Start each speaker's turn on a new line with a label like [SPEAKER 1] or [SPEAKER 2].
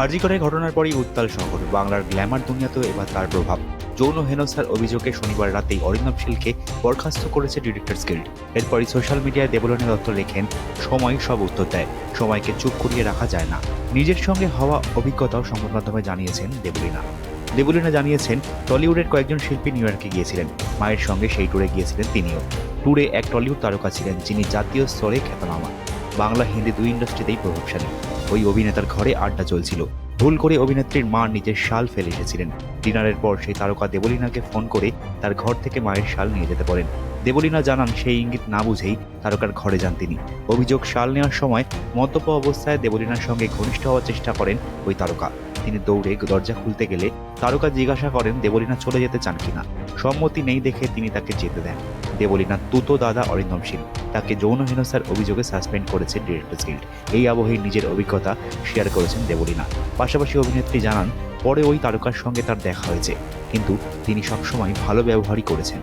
[SPEAKER 1] হার্জিকরের ঘটনার পরই উত্তাল শহর। বাংলার গ্ল্যামার দুনিয়াতেও এবার তার প্রভাব। যৌন হেনস্থার অভিযোগে শনিবার রাতেই অরিন্দম শীলকে বরখাস্ত করেছে ডিরেক্টরস গিল্ড। এরপরই সোশ্যাল মিডিয়ায় দেবলনী দত্ত লেখেন, সময় সব উত্তর দেয়। সময়কে চুপ করিয়ে রাখা যায় না। নিজের সঙ্গে হওয়া অভিজ্ঞতাও সংবাদ মাধ্যমে জানিয়েছেন দেবলীনা। দেবলীনা জানিয়েছেন, টলিউডের কয়েকজন শিল্পী নিউ ইয়র্কে গিয়েছিলেন। মায়ের সঙ্গে সেই ট্যুরে গিয়েছিলেন তিনিও। ট্যুরে এক টলিউড তারকা ছিলেন, যিনি জাতীয় স্তরে খ্যাতনামা। বাংলা, হিন্দি দুই ইন্ডাস্ট্রিতেই প্রভাবশালী। ওই অভিনেতার ঘরে আড্ডা চলছিল। ভুল করে অভিনেত্রীর মা নিজের শাল ফেলে এসেছিলেন। ডিনারের পর সেই তারকা দেবলীনাকে ফোন করে তার ঘর থেকে মায়ের শাল নিয়ে যেতে পারেন দেবলীনা জানান, সেই ইঙ্গিত না বুঝেই তারকার ঘরে যান তিনি। অভিযোগ, শাল নেওয়ার সময় মদ্যপ অবস্থায় দেবলীনার সঙ্গে ঘনিষ্ঠ হওয়ার চেষ্টা করেন ওই তারকা। তিনি দৌড়ে দরজা খুলতে গেলে তারকা জিজ্ঞাসা করেন, দেবলীনা চলে যেতে চান কিনা? সম্মতি নেই দেখে তিনি তাকে যেতে দেন। দেবলীনা তুতো দাদা অরিন্দম সিং। তাকে যৌন হেনস্থার অভিযোগে সাসপেন্ড করেছে ডিরেক্টর্স গিল্ড এই আবহে নিজের অভিজ্ঞতা শেয়ার করেছেন দেবলীনা। পাশাপাশি অভিনেত্রী জানান, পরে ওই তারকার সঙ্গে তার দেখা হয়েছে, কিন্তু তিনি সবসময় ভালো ব্যবহারই করেছেন।